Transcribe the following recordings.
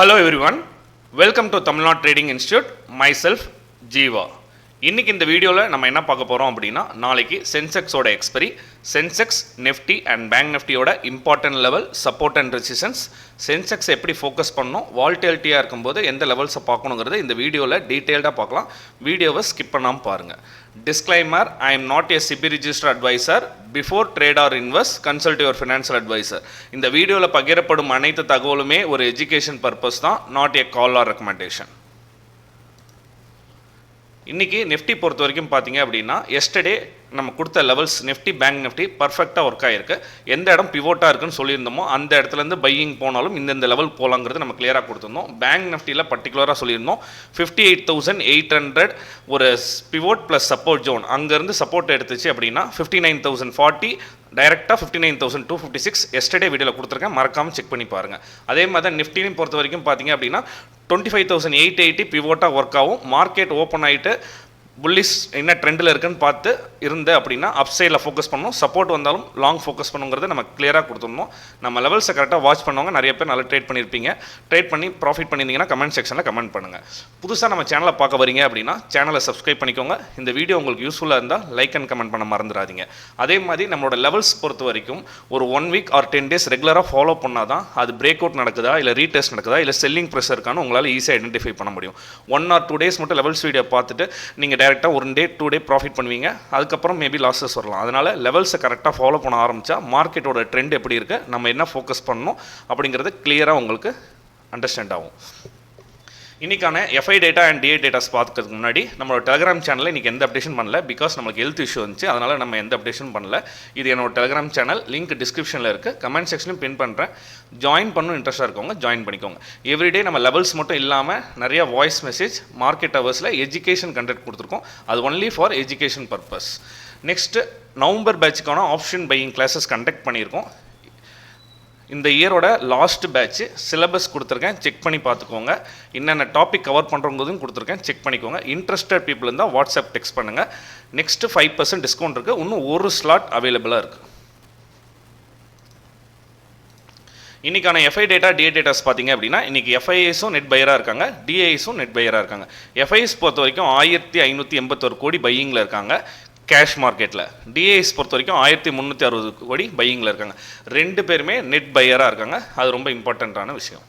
Hello everyone, welcome to Tamil Nadu Trading Institute, myself Jiva. இன்றைக்கி இந்த வீடியோவில் நம்ம என்ன பார்க்க போகிறோம் அப்படின்னா நாளைக்கு சென்செக்ஸோட expiry Sensex Nifty and bank நெஃப்டியோட important level support and resistance Sensex எப்படி ஃபோக்கஸ் பண்ணணும் வால்டேலிட்டியாக இருக்கும்போது எந்த லெவல்ஸை பார்க்கணுங்கிறது இந்த வீடியோவில் டீட்டெயில்டாக பார்க்கலாம். வீடியோவை ஸ்கிப் பண்ணாமல் பாருங்கள் disclaimer I am not a SEBI register advisor before trade or invest consult your financial advisor இந்த வீடியோவில் பகிரப்படும் அனைத்து தகவலுமே ஒரு எஜுகேஷன் பர்பஸ் தான் not a call or recommendation இன்றைக்கி நிஃப்டி பொறுத்த வரைக்கும் பார்த்தீங்க அப்படின்னா எஸ்டர்டே நம்ம கொடுத்த லெவல்ஸ் நிஃப்டி பேங்க் நிஃப்டி பர்ஃபெக்டாக ஒர்க் ஆகிருக்கு எந்த இடம் பிவோட்டாக இருக்குன்னு சொல்லியிருந்தோமோ அந்த இடத்துலேருந்து பையிங் போனாலும் இந்தந்த லெவல் போகலாங்கிறது நம்ம கிளியராக கொடுத்துருந்தோம். பேங்க் நிஃப்டியில் பர்டிகுலராக சொல்லியிருந்தோம். Fifty eight thousand eight hundred ஒரு பிவோட் ப்ளஸ் சப்போர்ட் ஜோன் அங்கேருந்து சப்போர்ட் எடுத்துச்சு அப்படின்னா ஃபிஃப்டி நைன் தௌசண்ட் ஃபார்ட்டி டைரெக்டாக fifty nine thousand two fifty six yesterday வீடியோவில் கொடுத்துருக்கேன். மறக்காமல் செக் பண்ணி பாருங்கள் அதே மாதிரி தான் நிஃப்டினையும் பொறுத்த வரைக்கும் பார்த்தீங்க அப்படின்னா twenty five thousand eight eighty பிவோட்டாக work ஆகும். மார்க்கெட் ஓப்பன் ஆகிட்டு புல்லிஸ் என்ன ட்ரெண்டில் இருக்குன்னு பார்த்து இருந்த அப்படின்னா அப் சைடில் ஃபோக்கஸ் பண்ணணும். சப்போர்ட் வந்தாலும் லாங் ஃபோக்கஸ் பண்ணுங்கிறத நம்ம கிளியராக கொடுத்துடணும். நம்ம லெவல்ஸை கரெக்டாக வாட்ச் பண்ணவங்க நிறைய பேர் நல்லா ட்ரேட் பண்ணியிருப்பீங்க. ட்ரேட் பண்ணி ப்ராஃபிட் பண்ணியிருந்தீங்கன்னா கமெண்ட் செக்ஷனில் கமெண்ட் பண்ணுங்கள் புதுசாக நம்ம சேனலை பார்க்க வரீங்க அப்படின்னா சேனலை சப்ஸ்கிரைப் பண்ணிக்கோங்க. இந்த வீடியோ உங்களுக்கு யூஸ்ஃபுல்லாக இருந்தால் லைக் அண்ட் கமெண்ட் பண்ண மறந்துடாதீங்க. அதே மாதிரி நம்மளோட லெவல்ஸ் பொறுத்த வரைக்கும் ஒரு one week or ten days ரெகுலராக ஃபாலோ பண்ணால் தான் அது பிரேக் அவுட் நடக்குதா இல்லை ரீடெஸ்ட் நடக்குதா இல்லை செல்லிங் ப்ரெஷர் இருக்கான்னு உங்களால் ஈஸியாக ஐடென்டிஃபை பண்ண முடியும். ஒன் ஆர் டூ டேஸ் மட்டும் லெவல்ஸ் வீடியோ பார்த்துட்டு நீங்கள் டேரெக்டாக one day two day profit பண்ணுவீங்க. அதுக்கப்புறம் மேபி லாஸஸ் வரலாம். அதனால் லெவல்ஸை கரெக்டாக ஃபாலோ பண்ண ஆரம்பித்தா மார்க்கெட்டோட ட்ரெண்ட் எப்படி இருக்குது நம்ம என்ன ஃபோக்கஸ் பண்ணணும் அப்படிங்கிறது கிளியராக உங்களுக்கு அண்டர்ஸ்டாண்ட் ஆகும். இன்றைக்கான FI data and DA datas பார்க்கறதுக்கு முன்னாடி நம்மளோட டெலிகிராம் சேனலில் இன்றைக்கி எந்த அப்டேஷன் பண்ணல? பிகாஸ் நமக்கு ஹெல்த் இஷ்யூ வந்துச்சு அதனால் நம்ம எந்த அப்டேஷன் பண்ணல? இது என்னோட டெலிகிராம் சேனல் லிங்க் டிஸ்கிரிப்ஷனில் இருக்குது கமெண்ட் செக்ஷனும் பின் பண்ணுறேன் ஜாயின் பண்ணணும் இன்ட்ரெஸ்ட்டாக இருக்கவங்க ஜாயின் பண்ணிக்கோங்க. எவ்ரிடே நம்ம லெவல்ஸ் மட்டும் இல்லாமல் நிறையா வாய்ஸ் மெசேஜ் மார்க்கெட் ஹவர்ஸில் எஜுகேஷன் கண்டக்ட் கொடுத்துருக்கோம். அது only for education purpose next November பேட்சுக்கான option buying classes conduct பண்ணியிருக்கோம். இந்த இயரோட லாஸ்ட் பேட்ச் சிலபஸ் கொடுத்துருக்கேன். செக் பண்ணி பார்த்துக்கோங்க. என்னென்ன டாபிக் கவர் பண்ணுறவங்களும் கொடுத்துருக்கேன். செக் பண்ணிக்கோங்க. இன்ட்ரெஸ்டட் பீப்புள் இருந்தால் வாட்ஸ்அப் டெக்ஸ்ட் பண்ணுங்கள் நெக்ஸ்ட்டு ஃபைவ் பர்சன்ட் டிஸ்கவுண்ட் இருக்குது இன்னும் ஒரு ஸ்லாட் அவைலபிளாக இருக்குது இன்றைக்கான எஃப்ஐ டேட்டா டிஏ டேட்டாஸ் பார்த்தீங்க அப்படின்னா இன்றைக்கி எஃப்ஐஎஸும் நெட் பையராக இருக்காங்க. டிஐஎஸும் நெட் பையராக இருக்காங்க. எஃப்ஐஎஸ் பொறுத்த வரைக்கும் ஆயிரத்தி ஐநூற்றி எண்பத்தொரு கோடி பையிங்கில் இருக்காங்க. கேஷ் மார்க்கெட்டில் டிஏஎஸ் பொறுத்த வரைக்கும் ஆயிரத்தி முந்நூற்றி அறுபது கோடி பையிங்கில் இருக்காங்க. ரெண்டு பேருமே நெட் பையராக இருக்காங்க. அது ரொம்ப இம்பார்ட்டண்ட்டான விஷயம்.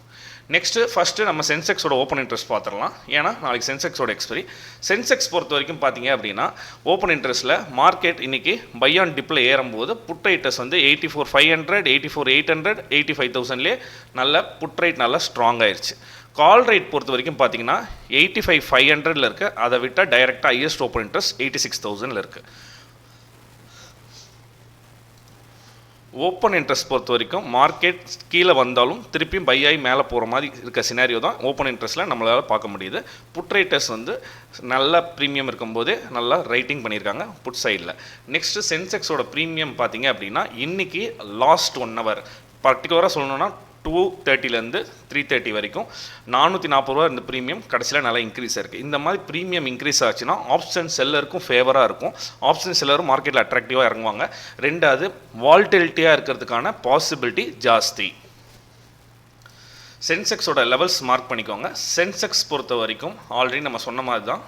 நெக்ஸ்ட்டு ஃபஸ்ட்டு நம்ம சென்செக்ஸோட ஓப்பன் இன்ட்ரெஸ்ட் பார்த்துடலாம். ஏன்னா நாளைக்கு சென்செக்ஸோட எக்ஸ்பரி சென்செக்ஸ் பொறுத்த வரைக்கும் பார்த்தீங்க அப்படின்னா ஓப்பன் இன்ட்ரெஸ்ட்டில் மார்க்கெட் இன்றைக்கி பை ஆன் டிப்பில் ஏறும்போது புட் ரைட்டர்ஸ் வந்து eighty four five hundred eighty four eight hundred eighty five தௌசண்ட்லேயே நல்ல புட் ரைட் நல்லா ஸ்ட்ராங் ஆயிடுச்சு கால் ரேட் பொறுத்த வரைக்கும் பார்த்தீங்கன்னா எயிட்டி ஃபைவ் ஃபைவ் ஹண்ட்ரடில் இருக்குது அதை விட்டால் டைரெக்டாக highest open interest eighty six தௌசண்டில் இருக்குது ஓப்பன் இன்ட்ரெஸ்ட் பொறுத்த வரைக்கும் மார்க்கெட் கீழே வந்தாலும் திருப்பியும் பை ஆகி மேலே போகிற மாதிரி இருக்க சினாரியோ தான் ஓப்பன் இன்ட்ரெஸ்ட்டில் நம்மளால் பார்க்க முடியுது. புட் ரைட்டர்ஸ் வந்து நல்ல ப்ரீமியம் இருக்கும்போதே நல்லா ரைட்டிங் பண்ணியிருக்காங்க புட் சைடில் நெக்ஸ்ட்டு சென்செக்ஸோட ப்ரீமியம் பார்த்தீங்க அப்படின்னா இன்றைக்கி லாஸ்ட் ஒன் ஹவர் பர்டிகுலராக சொல்லணுன்னா டூ தேர்ட்டிலேருந்து த்ரீ தேர்ட்டி வரைக்கும் நானூற்றி நாற்பது ரூபா இந்த ப்ரீமியம் கடைசியில் நல்லா இன்க்ரீஸ் இருக்குது இந்த மாதிரி ப்ரீமியம் இன்க்ரீஸ் ஆச்சுன்னா ஆப்ஷன் செல்லருக்கும் ஃபேவராக இருக்கும். ஆப்ஷன் செல்லரும் மார்க்கெட்டில் அட்ராக்டிவாக இறங்குவாங்க. ரெண்டாவது வால்டிலிட்டியாக இருக்கிறதுக்கான பாசிபிலிட்டி ஜாஸ்தி. சென்செக்ஸோட லெவல்ஸ் மார்க் பண்ணிக்கோங்க. சென்செக்ஸ் பொறுத்த வரைக்கும் ஆல்ரெடி நம்ம சொன்ன மாதிரி தான்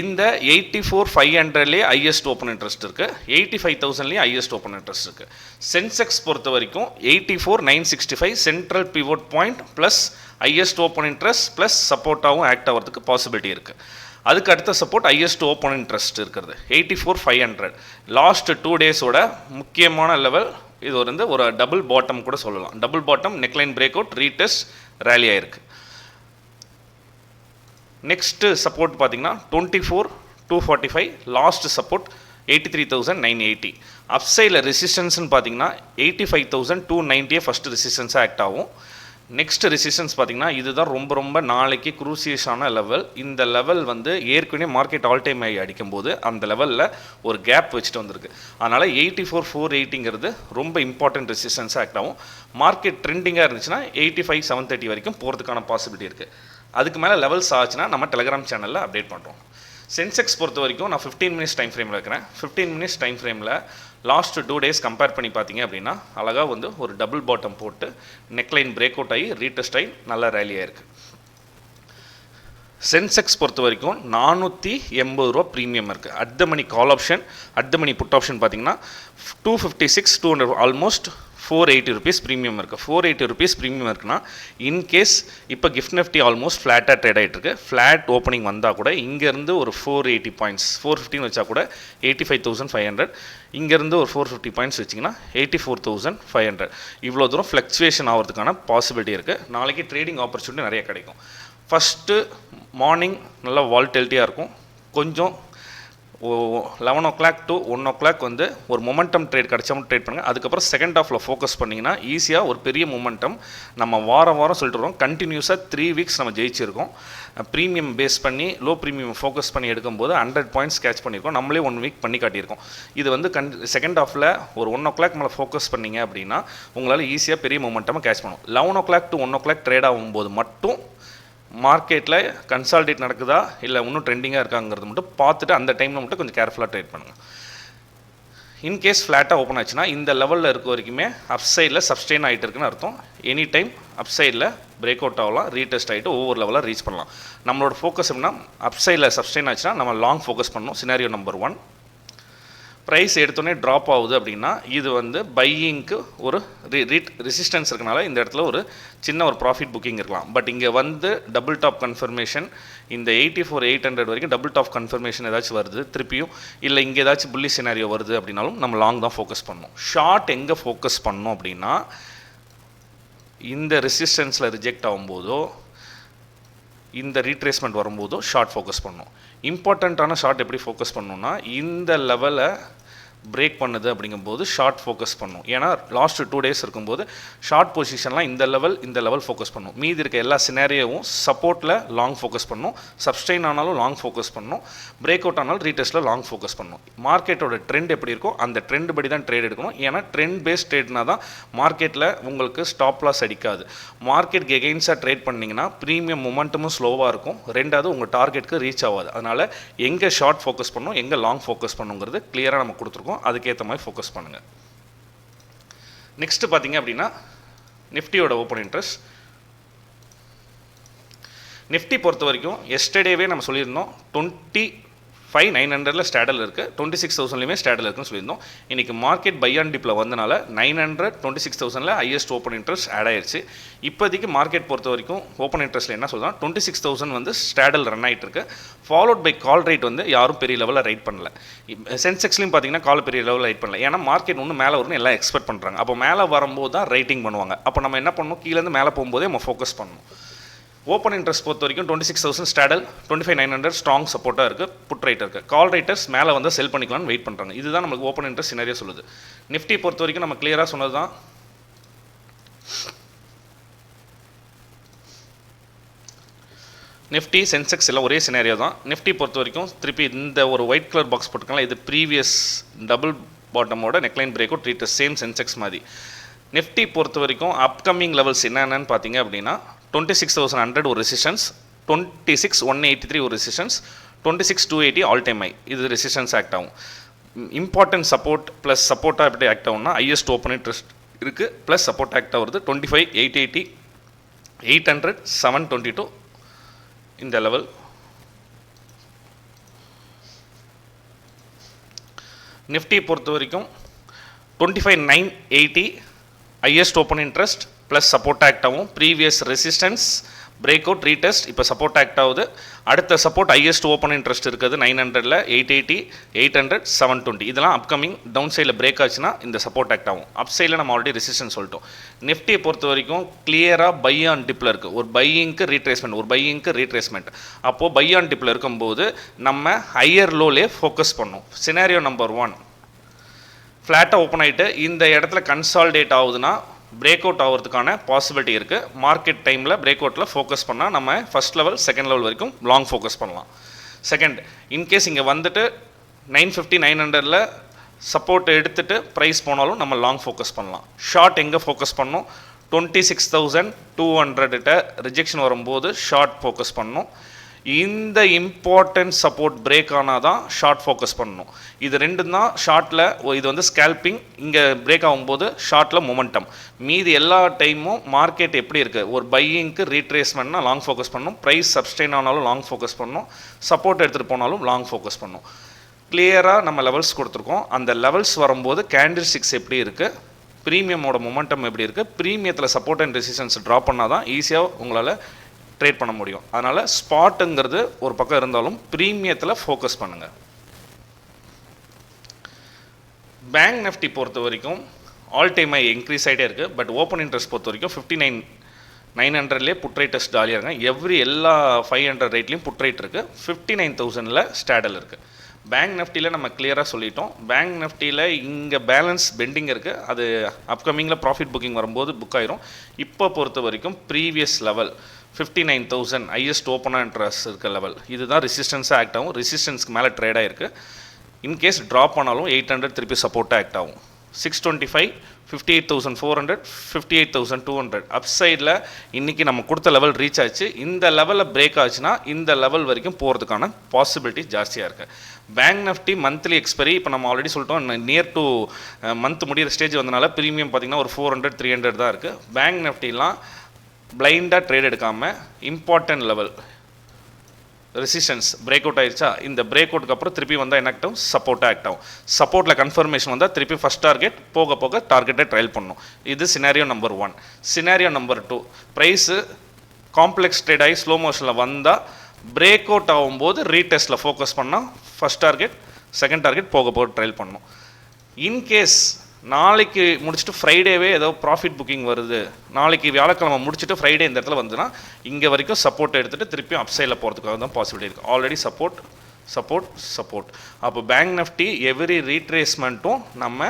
இந்த எயிட்டி ஃபோர் ஃபைவ் ஹண்ட்ரட்லேயே ஹையஸ்ட் ஓப்பன் இன்ட்ரெஸ்ட் இருக்குது எயிட்டி ஃபைவ் தௌசண்ட்லேயும் ஹையஸ்ட் ஓப்பன் இன்ட்ரெஸ்ட் இருக்குது சென்செக்ஸ் பொறுத்த வரைக்கும் eighty four nine sixty five central pivot point plus highest open interest plus சப்போர்ட்டாகவும் act ஆகிறதுக்கு பாசிபிலிட்டி இருக்குது அதுக்கு அடுத்த சப்போர்ட் ஹையஸ்ட் ஓப்பன் இன்ட்ரெஸ்ட் இருக்கிறது. Eighty four five hundred last two டேஸோட முக்கியமான லெவல் இது வந்து ஒரு டபுள் பாட்டம் கூட சொல்லலாம். Double bottom neckline break out retest rally ஆயிருக்கு. நெக்ஸ்ட்டு சப்போர்ட் பார்த்தீங்கன்னா twenty four two forty five last support eighty three thousand nine eighty அப்சைடில் ரெசிஸ்டன்ஸ்னு பார்த்தீங்கன்னா எயிட்டி ஃபைவ் தௌசண்ட் டூ நைன்ட்டியே ஃபஸ்ட்டு ரெசிஸ்டன்ஸாக ஆக்ட் ஆகும். நெக்ஸ்ட் ரெசிஸ்டன்ஸ் பார்த்தீங்கன்னா இதுதான் ரொம்ப ரொம்ப நாளைக்கு குரூசியஸான லெவல் இந்த லெவல் வந்து ஏற்கனவே மார்க்கெட் ஆல் டைம் ஆகி அடிக்கும்போது அந்த லெவலில் ஒரு கேப் வச்சுட்டு வந்திருக்கு. அதனால் எயிட்டி ஃபோர் ஃபோர் எயிட்டிங்கிறது ரொம்ப இம்பார்ட்டன்ட் ரெசிஸ்டன்ஸாக ஆக்ட் ஆகும். மார்க்கெட் ட்ரெண்டிங்காக இருந்துச்சுன்னா எயிட்டி ஃபைவ் செவன் தேர்ட்டி வரைக்கும் போகிறதுக்கான பாசிபிலிட்டி இருக்குது அதுக்கு மேலே லெவல்ஸ் ஆச்சுன்னா நம்ம டெலிகிராம் சேனலில் அப்டேட் பண்ணுறோம் சென்செக்ஸ் பொறுத்த வரைக்கும் நான் ஃபிஃப்டீன் மினிட்ஸ் டைம் ஃப்ரேமில் இருக்கிறேன். ஃபிஃப்டீன் மினிட்ஸ் டைம் ஃப்ரேமில் லாஸ்ட் டூ டேஸ் கம்பேர் பண்ணி பார்த்தீங்க அப்படின்னா அழகாக வந்து ஒரு டபுள் பாட்டம் போட்டு நெக்லைன் பிரேக் அவுட் ஆகி ரீடெஸ்ட் ஆகி நல்ல ரேலியாக இருக்குது சென்செக்ஸ் பொறுத்த வரைக்கும் நானூற்றி எண்பது ரூபா ப்ரீமியம் இருக்குது at the money call option at the money put option பார்த்தீங்கன்னா two fifty six two hundred almost four eighty rupees premium இருக்குது ஃபோர் எயிட்டி ருபீஸ் ப்ரீமியம் இருக்குன்னா இன்கேஸ் இப்போ கிஃப்ட் நெஃப்டி ஆல்மோஸ்ட் ஃப்ளாட்டாக ட்ரேட் ஆகிட்டு இருக்கு ஃப்ளாட் ஓப்பனிங் வந்தால் கூட இங்கேருந்து ஒரு ஃபோர் எயிட்டி பாயிண்ட்ஸ் ஃபோர் ஃபிஃப்டின்னு வச்சா கூட eighty five thousand five hundred இங்கேருந்து ஒரு ஃபோர் ஃபிஃப்டி பாயிண்ட்ஸ் வச்சிங்கன்னா eighty four thousand five hundred இவ்வளோ தூரம் ஃப்ளக்சுவேஷன் ஆகிறதுக்கான பாசிபிலிட்டி இருக்குது நாளைக்கு ட்ரேடிங் ஆப்பர்ச்சுனிட்டி நிறைய கிடைக்கும். ஃபஸ்ட்டு மார்னிங் நல்லா வால்டெலிட்டியாக இருக்கும். கொஞ்சம் eleven o'clock to one o'clock வந்து ஒரு மொமெண்டம் ட்ரேட் கிடைச்சாமல் ட்ரேட் பண்ணுங்கள் அதுக்கப்புறம் செகண்ட் ஹாஃபில் ஃபோக்கஸ் பண்ணிங்கன்னா ஈஸியாக ஒரு பெரிய மொமெண்டம் நம்ம வாரம் வாரம் சொல்லிட்டு வரோம். கண்டினியூஸாக த்ரீ வீக்ஸ் நம்ம ஜெயிச்சிருக்கோம். ப்ரீமியம் பேஸ் பண்ணி லோ ப்ரீமியம் ஃபோக்கஸ் பண்ணி எடுக்கும்போது ஹண்ட்ரட் பாயிண்ட்ஸ் கேட்ச் பண்ணியிருக்கோம். நம்மளே ஒன் வீக் பண்ணி காட்டியிருக்கோம். இது வந்து கண் செகண்ட் ஹாஃபில் ஒரு ஒன் ஓ கிளாக் மேலே ஃபோக்கஸ் பண்ணீங்க அப்படின்னா உங்களால் ஈஸியாக பெரிய மொமெண்டமாக கேட்ச் பண்ணும் eleven o'clock to one o'clock trade ஆகும்போது மட்டும் மார்க்கெட்டில் கன்சால்டேட் நடக்குதா? இல்லை இன்னும் ட்ரெண்டிங்காக இருக்காங்கிறது மட்டும் பார்த்துட்டு அந்த டைமில் மட்டும் கொஞ்சம் கேர்ஃபுல்லாக ட்ரேட் பண்ணுங்கள் இன்கேஸ் ஃப்ளாட்டாக ஓப்பன் ஆச்சுன்னா இந்த லெவலில் இருக்க வரைக்குமே அப்சைடில் சப்ஸ்டெயின் ஆகிட்டு இருக்குன்னு அர்த்தம். எனி டைம் அப் சைடில் பிரேக் அவுட் ஆகலாம் ரீடெஸ்ட் ஆகிட்டு ஒவ்வொரு லெவலாக ரீச் பண்ணலாம். நம்மளோட ஃபோக்கஸ் எப்படின்னா அப் சைடில் சப்ஸ்டெயின் ஆச்சுன்னா நம்ம லாங் ஃபோக்கஸ் பண்ணணும். சினாரியோ நம்பர் ஒன் ப்ரைஸ் எடுத்தோடனே ட்ராப் ஆகுது அப்படின்னா இது வந்து பையிங்க்கு ஒரு ரி ரீட் ரெசிஸ்டன்ஸ் இருக்கனால இந்த இடத்துல ஒரு சின்ன ஒரு ப்ராஃபிட் புக்கிங் இருக்கலாம். பட் இங்கே வந்து டபுள் டாப் கன்ஃபர்மேஷன் இந்த எயிட்டி ஃபோர் எயிட் ஹண்ட்ரட் வரைக்கும் டபுள் டாப் கன்ஃபர்மேஷன் ஏதாச்சும் வருது திருப்பியும். இல்லை இங்கே ஏதாச்சும் புள்ளி சினாரியோ வருது அப்படின்னாலும் நம்ம லாங் தான் ஃபோக்கஸ் பண்ணணும் ஷார்ட் எங்கே ஃபோக்கஸ் பண்ணோம் அப்படின்னா இந்த ரெசிஸ்டன்ஸில் ரிஜெக்ட் ஆகும்போதோ இந்த ரீட்ரேஸ்மெண்ட் வரும்போதோ ஷார்ட் ஃபோக்கஸ் பண்ணும். இம்பார்ட்டண்ட்டான ஷார்ட் எப்படி ஃபோக்கஸ் பண்ணணும்னா இந்த லெவலை பிரேக் பண்ணுது அப்படிங்கும்போது ஷார்ட் ஃபோக்கஸ் பண்ணும். ஏன்னா லாஸ்ட் டூ டேஸ் இருக்கும்போது ஷார்ட் பொசிஷன்லாம் இந்த லெவல் இந்த லெவல் ஃபோக்கஸ் பண்ணும். மீதி இருக்க எல்லா சினாரியோவும் சப்போர்ட்டில் லாங் ஃபோக்கஸ் பண்ணும். சப்ஸ்டெயின் ஆனாலும் லாங் ஃபோக்கஸ் பண்ணும். பிரேக் அவுட் ஆனாலும் ரீடெஸ்ட்டில் லாங் ஃபோக்கஸ் பண்ணும். மார்க்கெட்டோட ட்ரெண்ட் எப்படி இருக்கோ அந்த ட்ரெண்ட் படி தான் ட்ரேட் எடுக்கணும். ஏன்னா ட்ரெண்ட் பேஸ்ட் ட்ரேட்னா தான் மார்க்கெட்டில் உங்களுக்கு ஸ்டாப் லாஸ் அடிக்காது. மார்க்கெட் எகெயின்ஸாக ட்ரேட் பண்ணிங்கன்னா ப்ரீமியம் மொமெண்டமும் ஸ்லோவாக இருக்கும். ரெண்டாவது உங்கள் டார்கெட்டுக்கு ரீச் ஆகாது. அதனால் எங்கே ஷார்ட் ஃபோக்கஸ் பண்ணணும் எங்கே லாங் ஃபோக்கஸ் பண்ணுங்கிறது கிளியராக நம்ம கொடுத்துருக்கோம். அதுக்கேற்ற மாதிரி ஃபோக்கஸ் பண்ணுங்கள் நெக்ஸ்ட்டு பார்த்தீங்க அப்படின்னா நிஃப்டியோட ஓப்பன் இன்ட்ரெஸ்ட் நிஃப்டி பொறுத்த வரைக்கும் எஸ்டர்டேவே நம்ம சொல்லியிருந்தோம் டுவெண்ட்டி ஃபைவ் நைன் ஹண்ட்ரடில் ஸ்டாடல் இருக்குது டுவெண்ட்டி சிக்ஸ் தௌசண்ட்லேயுமே ஸ்டேடல் இருக்குன்னு சொல்லியிருந்தோம். இன்றைக்கி மார்க்கெட் பை அண்ட் டிப்பில் வந்தனால நைன் ஹண்ட்ரட் டுவெண்ட்டி சிக்ஸ் தௌசண்டில் ஹையஸ்ட் ஓப்பன் இன்ட்ரெஸ்ட் ஆட் ஆயிடுச்சு இப்போதைக்கு மார்க்கெட் பொறுத்த வரைக்கும் ஓப்பன் இன்ட்ரெஸ்ட்டில் என்ன சொல்கிறோம் டுவெண்ட்டி சிக்ஸ் தௌசண்ட் வந்து ஸ்டாடல் ரன் ஆகிட்டு இருக்கு. ஃபாலோட் பை கால் ரேட் வந்து யாரும் பெரிய லெவலில் ரைட் பண்ணல. சென்செக்ஸ்லையும் பார்த்தீங்கன்னா கால் பெரிய லெவலில் ரைட் பண்ணல. ஏன்னா மார்க்கெட் ஒன்று மேலே வரும்னு எல்லாம் எக்ஸ்பெக்ட் பண்ணுறாங்க அப்போ மேலே வரும்போது தான் ரைட்டிங் பண்ணுவாங்க. அப்போ நம்ம என்ன பண்ணணும்? கீழேருந்து மேலே போகும்போதே நம்ம ஃபோக்கஸ் பண்ணணும். ஓப்பன் இன்ட்ரெஸ்ட் பொறுத்த வரைக்கும் twenty six thousand straddle twenty five nine hundred strong சப்போர்ட்டாக இருக்குது புட் ரைட் இருக்குது கால் ரைட்டர்ஸ் மேலே வந்து செல் பண்ணிக்கலாம்னு வெயிட் பண்ணுறாங்க இதுதான் நமக்கு ஓப்பன் இன்ட்ரெஸ்ட் நிறைய சொல்லுது. நிஃப்டி பொறுத்த வரைக்கும் நம்ம கிளியராக சொன்னது தான் நிஃப்டி சென்செக்ஸ் எல்லாம் ஒரே சினாரியோ தான். நிஃப்டி பொறுத்த வரைக்கும் திருப்பி இந்த ஒரு ஒயிட் கலர் பாக்ஸ் போட்டுக்கலாம். இது ப்ரீவியஸ் டபுள் பாட்டமோட நெக்லைன் பிரேக்கோ ட்ரீட் சேம் சென்செக்ஸ் மாதிரி. நிஃப்டி பொறுத்த வரைக்கும் அப்கமிங் லெவல்ஸ் என்னென்னு பார்த்தீங்க அப்படின்னா டுவெண்ட்டி சிக்ஸ் தௌசண்ட் ஹண்ட்ரட் ஒரு resistance twenty six one eighty three ஒரு resistance twenty six two eighty all time high இது ரெசிஸ்டன்ஸ் ஆக்ட் ஆகும். இம்பார்ட்டன்ட் சப்போர்ட் ப்ளஸ் சப்போர்ட்டாக எப்படி ஆக்ட் ஆகும்னா ஹையஸ்ட் ஓப்பன் இன்ட்ரெஸ்ட் இருக்குது ப்ளஸ் சப்போர்ட் ஆக்ட் ஆகுது twenty five eight eighty eight hundred seven twenty two இந்த level Nifty பொறுத்த வரைக்கும் twenty five nine eighty highest open interest plus support act ஆகும் previous resistance break out retest இப்போ support act ஆகுது. அடுத்த support highest open interest இருக்குது nine ஹண்ட்ரடில் eight eighty eight hundred seven twenty இதெல்லாம் அப்கமிங் டவுன் சைடில் பிரேக் ஆச்சுன்னா இந்த சப்போர்ட் ஆக்ட் ஆகும். அப் சைடில் நம்ம ஆல்ரெடி ரெசிஸ்டன்ஸ் சொல்லிட்டோம். நிஃப்டியை பொறுத்த வரைக்கும் கிளியராக பை ஆன் டிப்பில் இருக்குது ஒரு பையிங்க்கு ரீட்ரேஸ்மெண்ட் ஒரு பையிங்க்கு ரீட்ரேஸ்மெண்ட் அப்போது பை ஆன் டிப்பில் இருக்கும்போது நம்ம ஹையர் லோலே ஃபோக்கஸ் பண்ணோம். சினாரியோ நம்பர் ஒன் ஃப்ளாட்டாக ஓப்பன் ஆகிட்டு இந்த இடத்துல கன்சால்டேட் ஆகுதுன்னா பிரேக் அவுட் ஆகிறதுக்கான பாசிபிலிட்டி இருக்குது மார்க்கெட் டைமில் பிரேக் அவுட்டில் ஃபோக்கஸ் பண்ணால் நம்ம ஃபஸ்ட் லெவல் செகண்ட் லெவல் வரைக்கும் லாங் ஃபோக்கஸ் பண்ணலாம். செகண்ட் இன்கேஸ் இங்கே வந்துட்டு நைன் ஃபிஃப்டி நைன் ஹண்ட்ரடில் சப்போர்ட் எடுத்துகிட்டு ப்ரைஸ் போனாலும் நம்ம லாங் ஃபோக்கஸ் பண்ணலாம். ஷார்ட் எங்கே ஃபோக்கஸ் பண்ணணும் twenty six thousand two ஹண்ட்ரட்கிட்ட rejection வரும்போது ஷார்ட் ஃபோக்கஸ் பண்ணணும் இந்த இம்பார்ட்டன்ட் சப்போர்ட் பிரேக் ஆனால் தான் ஷார்ட் ஃபோக்கஸ் பண்ணணும். இது ரெண்டும் தான் ஷார்ட்டில் இது வந்து ஸ்கேல்பிங் இங்கே பிரேக் ஆகும்போது ஷார்ட்டில் மொமெண்டம் மீதி எல்லா டைமும் மார்க்கெட் எப்படி இருக்குது ஒரு பையிங்க்கு ரீட்ரேஸ்மெண்ட்னா லாங் ஃபோக்கஸ் பண்ணணும். ப்ரைஸ் சப்ஸ்டெயின் ஆனாலும் லாங் ஃபோக்கஸ் பண்ணணும். சப்போர்ட் எடுத்துகிட்டு போனாலும் லாங் ஃபோக்கஸ் பண்ணணும். கிளியராக நம்ம லெவல்ஸ் கொடுத்துருக்கோம். அந்த லெவல்ஸ் வரும்போது கேண்டில் ஸ்டிக்ஸ் எப்படி இருக்குது ப்ரீமியமோட மொமெண்டம் எப்படி இருக்குது ப்ரீமியத்தில் சப்போர்ட் அண்ட் ரெசிஸ்டன்ஸ் ட்ராப் பண்ணால் தான் ஈஸியாக உங்களால் ட்ரேட் பண்ண முடியும். அதனால் ஸ்பாட்டுங்கிறது ஒரு பக்கம் இருந்தாலும் ப்ரீமியத்தில் ஃபோக்கஸ் பண்ணுங்கள் பேங்க் நெஃப்டி பொறுத்த வரைக்கும் ஆல் டைம் ஐ இன்க்ரீஸ் ஆகிட்டே இருக்குது பட் ஓப்பன் இன்ட்ரெஸ்ட் பொறுத்த வரைக்கும் ஃபிஃப்டி நைன் நைன் ஹண்ட்ரட்லேயே புட் ரேட்டஸ் ஜாலியாக இருங்க. எவ்ரி எல்லா ஃபைவ் ஹண்ட்ரட் ரேட்லேயும் புட் ரேட் இருக்குது ஃபிஃப்டி நைன் தௌசண்டில் ஸ்டாடல் இருக்குது பேங்க் நெஃப்டியில் நம்ம கிளியராக சொல்லிட்டோம். பேங்க் நெஃப்டியில் இங்கே பேலன்ஸ் பெண்டிங் இருக்குது அது அப்கமிங்கில் ப்ராஃபிட் புக்கிங் வரும்போது புக் ஆயிரும். இப்போ பொறுத்த வரைக்கும் previous level fifty nine thousand highest ஓப்பனாக இன்ட்ரெஸ்ட் இருக்க லெவல் இதுதான் ரெசிஸ்டன்ஸாக ஆக்ட் ஆகும். ரெசிஸ்டன்ஸ்க்கு மேலே ட்ரேட் ஆயிருக்கு. இன்கேஸ் ட்ராப் ஆனாலும் எயிட் ஹண்ட்ரட் திருப்பி சப்போர்ட்டாக ஆக்ட் ஆகும். Six twenty five fifty eight thousand four hundred fifty eight thousand two hundred up சைடில் இன்றைக்கி நம்ம கொடுத்த லெவல் ரீச் ஆச்சு. இந்த லெவலில் பிரேக் ஆச்சுன்னா இந்த லெவல் வரைக்கும் போகிறதுக்கான பாசிபிலிட்டி ஜாஸ்தியாக இருக்குது பேங்க் நிஃப்டி மந்த்லி எக்ஸ்பைரி இப்போ நம்ம ஆல்ரெடி சொல்லிட்டோம் நியர் டு மந்த் முடிகிற ஸ்டேஜ் வந்தனால ப்ரீமியம் பார்த்திங்கன்னா ஒரு ஃபோர் ஹண்ட்ரட் த்ரீ ஹண்ட்ரட் தான் இருக்குது பேங்க் நிஃப்டிலாம் பிளைண்டாக ட்ரேட் எடுக்காமல் important level resistance break out ஆயிடுச்சா இந்த பிரேக் அவுட்க்கு அப்புறம் திருப்பி வந்தால் என்ன ஆகும்? சப்போர்ட்டாக ஆக்ட் ஆகும். சப்போர்ட்டில் கன்ஃபர்மேஷன் வந்தால் திருப்பி ஃபஸ்ட் டார்கெட் போக போக டார்கெட்டை ட்ரையல் பண்ணணும் இது scenario number one scenario number two price complex trade ஆகி ஸ்லோ மோஷனில் வந்தால் பிரேக் அவுட் ஆகும்போது ரீடெஸ்ட்டில் ஃபோக்கஸ் பண்ணால் ஃபஸ்ட் டார்கெட் செகண்ட் டார்கெட் போக போக ட்ரையல் பண்ணும். இன்கேஸ் நாளைக்கு முடிச்சுட்டு ஃப்ரைடேவே ஏதோ ப்ராஃபிட் புக்கிங் வருது. நாளைக்கு வியாழக்கிழமை முடிச்சுட்டு ஃப்ரைடே இந்த இடத்துல வந்துன்னா இங்கே வரைக்கும் சப்போர்ட் எடுத்துகிட்டு திருப்பியும் அப்சைடில் போகிறதுக்காக தான் பாசிபிலிட்டி இருக்குது ஆல்ரெடி சப்போர்ட் சப்போர்ட் சப்போர்ட் அப்போ பேங்க் நிஃப்டி எவ்ரி ரீட்ரேஸ்மெண்ட்டும் நம்ம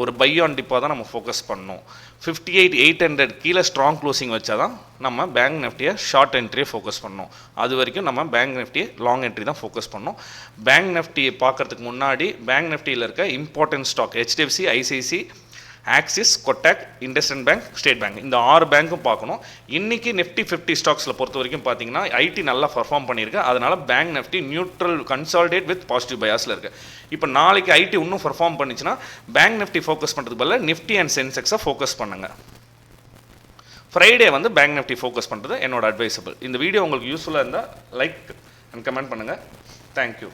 ஒரு பை ஆன் டிப்பாக தான் நம்ம ஃபோக்கஸ் பண்ணணும். ஃபிஃப்டி எயிட் எயிட் ஹண்ட்ரட் கீழே ஸ்ட்ராங் க்ளோசிங் வச்சா தான் நம்ம பேங்க் நிஃப்டியை ஷார்ட் என்ட்ரியை ஃபோக்கஸ் பண்ணணும். அது வரைக்கும் நம்ம பேங்க் நிஃப்டியை லாங் என்ட்ரி தான் ஃபோக்கஸ் பண்ணணும். பேங்க் நிஃப்டியை பார்க்கறதுக்கு முன்னாடி பேங்க் நிஃப்டியில் இருக்க important stock HDFC ICICI Axis Kotak IndusInd bank State Bank இந்த ஆறு பேங்க்கும் பார்க்கணும். இன்னைக்கு நிஃப்டி ஃபிஃப்டி ஸ்டாக்ஸில் பொறுத்த வரைக்கும் பார்த்தீங்கன்னா ஐடி நல்லா பர்ஃபார்ம் பண்ணியிருக்கு. அதனால bank Nifty neutral consolidate with positive பயாஸில் இருக்குது இப்போ நாளைக்கு ஐடி இன்னும் பர்ஃபார்ம் பண்ணிச்சுன்னா பேங்க் நிஃப்டி ஃபோக்கஸ் பண்ணுறதுக்கு பதிலாக நிஃப்டி அண்ட் சென்செக்ஸை ஃபோக்கஸ் பண்ணுங்க. ஃப்ரைடே வந்து பேங்க் நிஃப்டி ஃபோக்கஸ் பண்ணுறது என்னோட அட்வைசபிள் இந்த வீடியோ உங்களுக்கு யூஸ்ஃபுல்லாக இருந்தால் லைக் அண்ட் கமெண்ட் பண்ணுங்கள் தேங்க்யூ